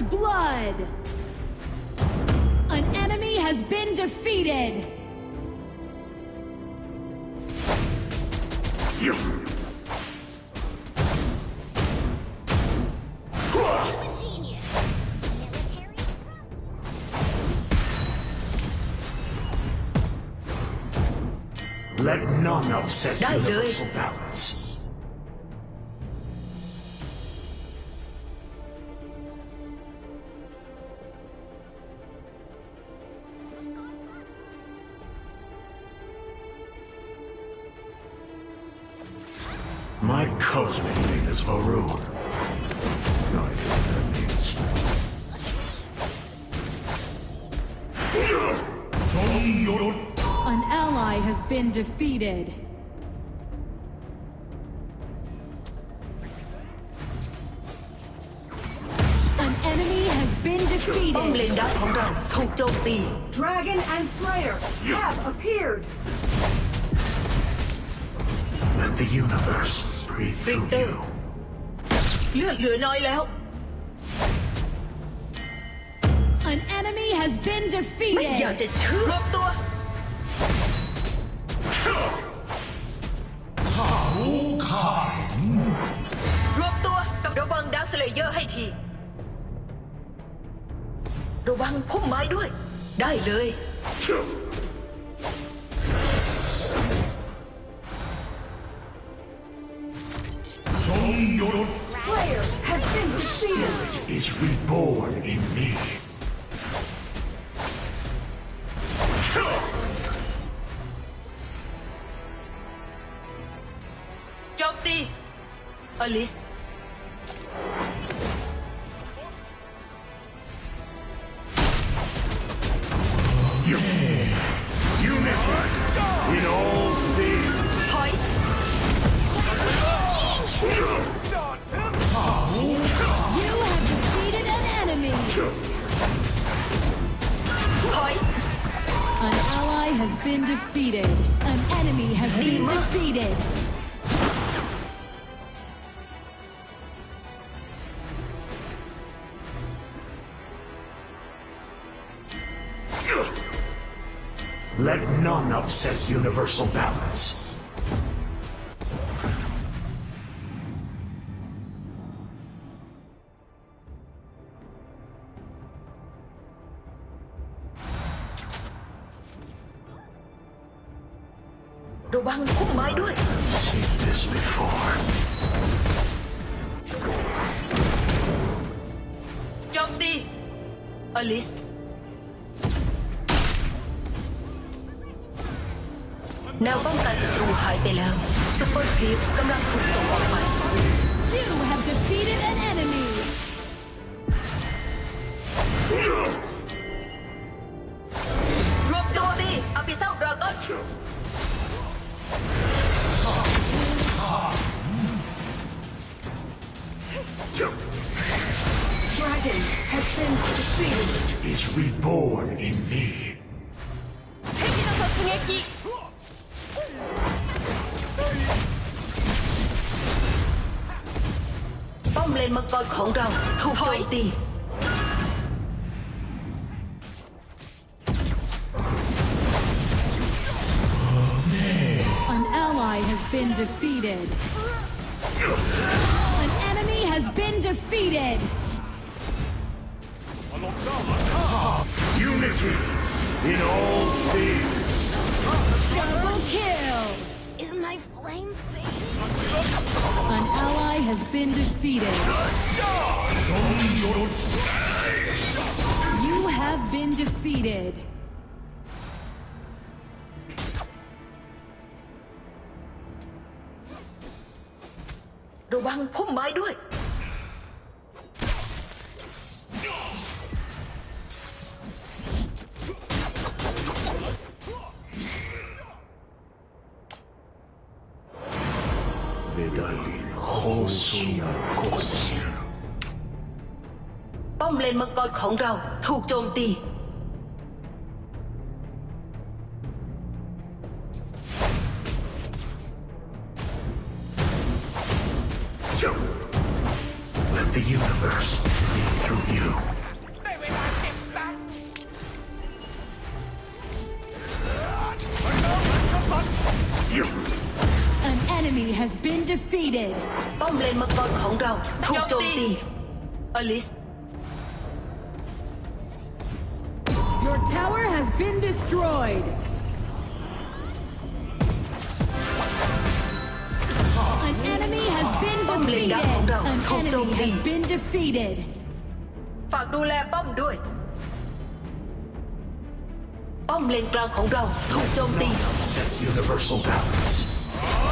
First blood! An enemy has been defeated! Let none upset universal balance. been defeated. An enemy has been ป้อมเล defeated. นดักของเราถูกโจมตี Dragon and Slayer have appeared. Let the universe breathe through Victor. you. เลือดเหลือน้อยแล้ว An enemy has been ไม่อยาก defeated. จะเชื่อรวบตัว วกับระวังดักสเลเยอร์ให้ที ระวังพุ่มไม้ด้วย ได้เลย Slayer has been defeated. Spirit is reborn in me. โจม has been defeated. An enemy has been defeated. Let none upset universal balance. - ระวังพุ่มไม้ด้วย Seen this before. โจมตี อลิส แนวป้องกันศัตรูหายไปแล้วซุปเปอร์ครีปกำลังถูกส่งออกไป You have defeated an enemy. ป้อมเลนมังกรของเราถูกโจมตี An ally has been defeated. An enemy has been defeated. Unity Unity in all things. Double kill! Is my flame fading? has been defeated. You have been defeated. Đồ băng. ve dalin khosum kosim. Bông lên mất con khổng rau, thuộc trồn ti. Let the universe lead through you. You. An enemy has been defeated. ป้อมเลนมังกรของเราถูกโจมตี อลิส Your tower has been destroyed. An enemy has been Bom lên defeated. đá không đâu, An không enemy trông has đi. been defeated. ฝากดูแลป้อมด้วย ป้อมเลนกลางของเราถูกโจมตี Set universal balance.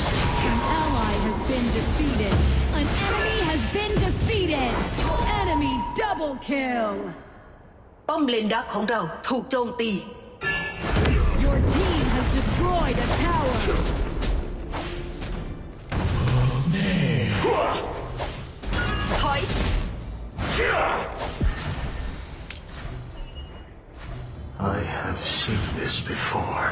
An ally has been defeated. An enemy has been defeated. Enemy double kill. ป้อมเลนดักของเราถูกโจมตี Your team has destroyed a tower. ถอย I have seen this before.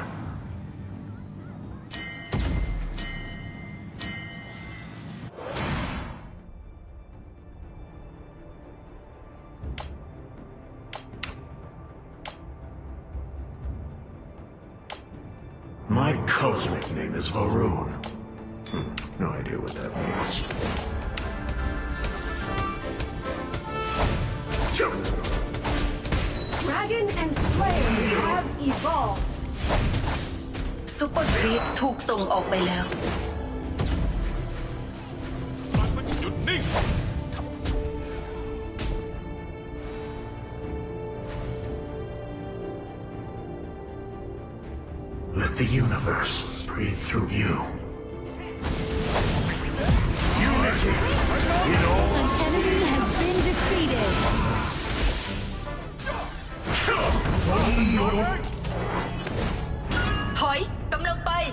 cosmic name is Varun. Hmm, no idea what that means. Dragon and Slayer have evolved. ซูเปอร์ครีปถูกส่งออกไปแล้ว หยุดนิ่ง Let the universe breathe through you. Unity! An enemy has been defeated! One Lord! Hỏi, cấm lông bay!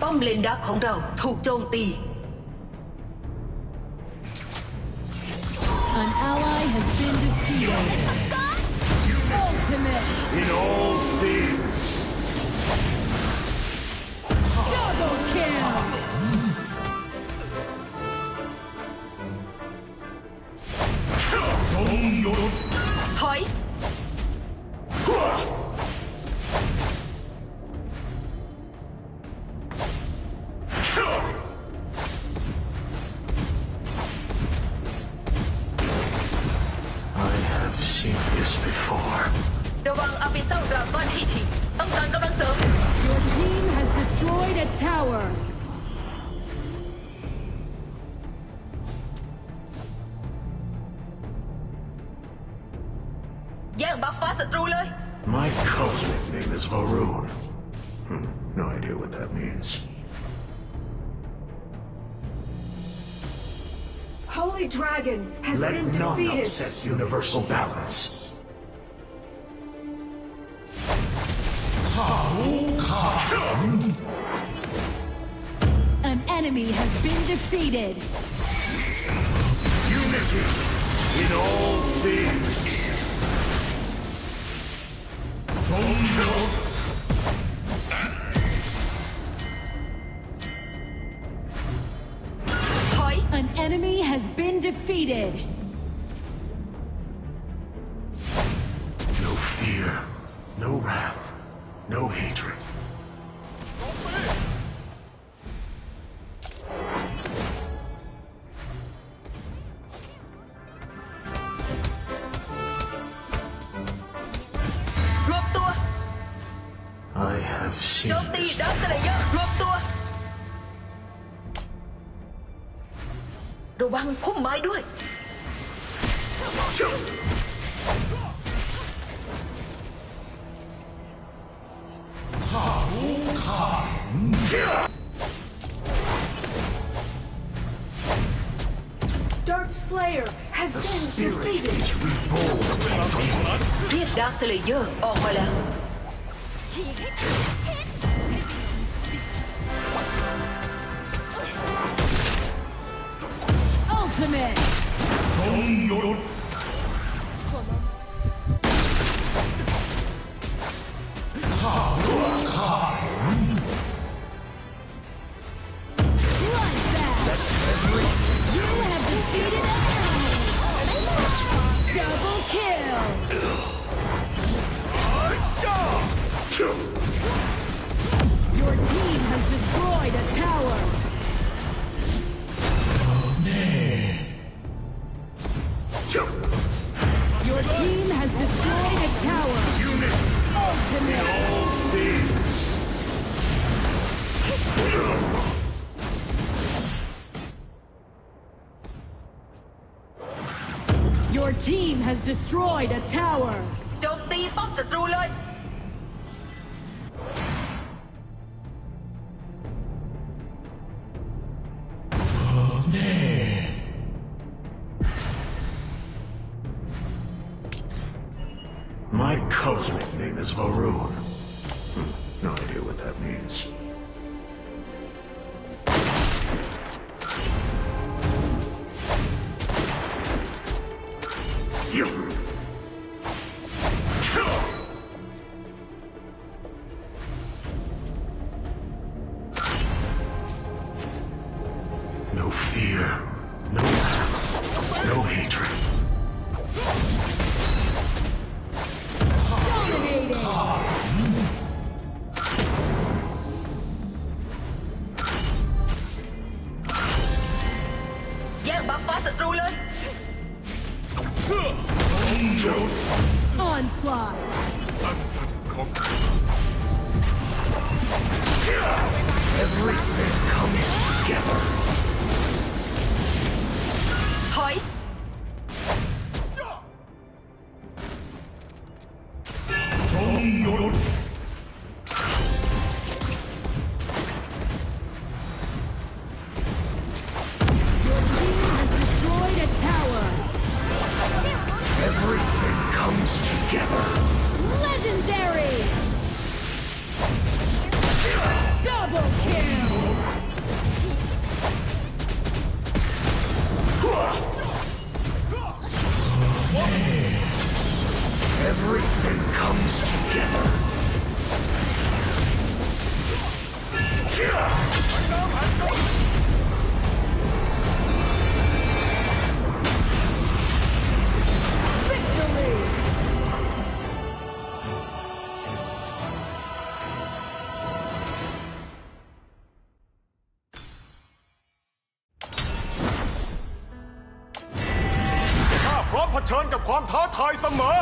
Bom lên đá khổng rào, thuộc chôn tì. a tower! My cosmic name is Varun. Hmm, no idea what that means. Holy Dragon has Let been defeated! Let none universal balance. Come, come enemy has been defeated. Unity in all things. An enemy has been defeated. No fear, no wrath, no hatred. the been spirit is reborn. Firdasle Dieu, oh, Orwala. Ultimate! From your Your team has destroyed a tower. Ultimate. Your team has destroyed a tower. โจมตีป้อมศัตรูเลย Cosmic name is Varun. No idea what that means. No fear, no wrath, no hatred. Dominating. แย่งบัฟฟ้าศัตรูเลย Onslaught. ของ Everything comes together. ถอย เผชิญกับความท้าทายเสมอ